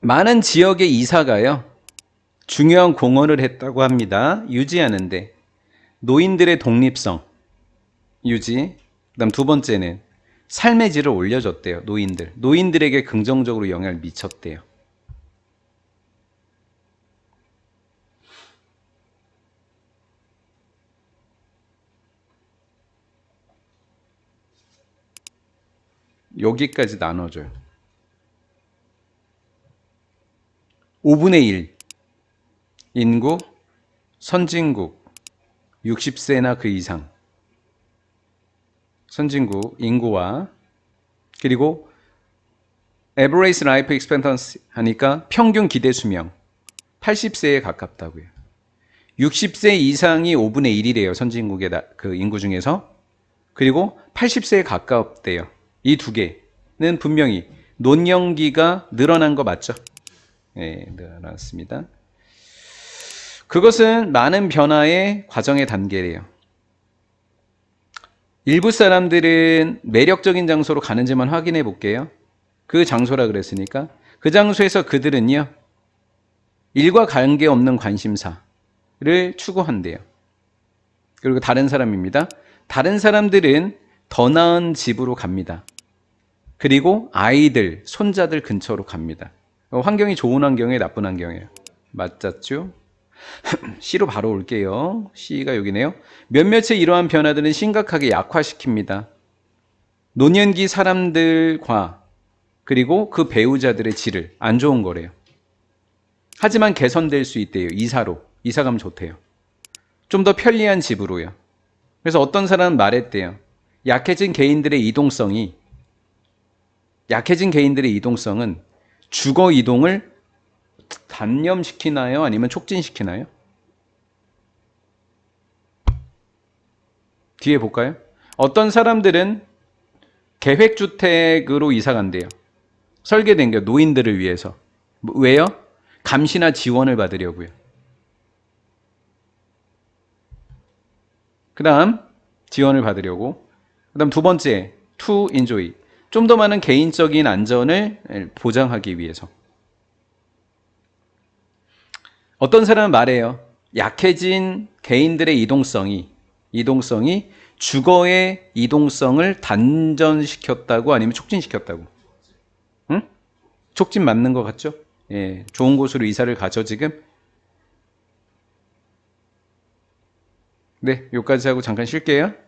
많은 지역의 이사가요. 중요한 공헌을 했다고 합니다. 유지하는데 노인들의 독립성 유지. 그다음 두 번째는 삶의 질을 올려줬대요. 노인들. 노인들에게 긍정적으로 영향을 미쳤대요. 여기까지 나눠줘요. 5분의 1. 인구, 선진국, 60세나 그 이상. 선진국, 인구와, 그리고 average life expectancy 하니까 평균 기대 수명 80세에 가깝다고요. 60세 이상이 5분의 1이래요. 선진국의 나- 그 인구 중에서. 그리고 80세에 가깝대요. 이 두 개는 분명히 노년기가 늘어난 거 맞죠? 네, 늘어났습니다. 그것은 많은 변화의 과정의 단계래요. 일부 사람들은 매력적인 장소로 가는지만 확인해 볼게요. 그 장소라 그랬으니까 그 장소에서 그들은요 일과 관계없는 관심사를 추구한대요. 그리고 다른 사람입니다. 다른 사람들은 더 나은 집으로 갑니다. 그리고 아이들, 손자들 근처로 갑니다. 어, 환경이 좋은 환경이에요, 나쁜 환경이에요. 맞았죠? C로 바로 올게요. C가 여기네요. 몇몇의 이러한 변화들은 심각하게 약화시킵니다. 노년기 사람들과 그리고 그 배우자들의 질을 안 좋은 거래요. 하지만 개선될 수 있대요. 이사로. 이사 가면 좋대요. 좀 더 편리한 집으로요. 그래서 어떤 사람은 말했대요. 약해진 개인들의 이동성이 약해진 개인들의 이동성은 주거 이동을 단념시키나요? 아니면 촉진시키나요? 뒤에 볼까요? 어떤 사람들은 계획주택으로 이사 간대요. 설계된 게 노인들을 위해서. 뭐, 왜요? 감시나 지원을 받으려고요. 그 다음, 지원을 받으려고. 그 다음 두 번째, to enjoy. 좀 더 많은 개인적인 안전을 보장하기 위해서. 어떤 사람은 말해요. 약해진 개인들의 이동성이, 이동성이 주거의 이동성을 단전시켰다고 아니면 촉진시켰다고. 응? 촉진 맞는 것 같죠? 예, 좋은 곳으로 이사를 가죠, 지금? 네, 여기까지 하고 잠깐 쉴게요.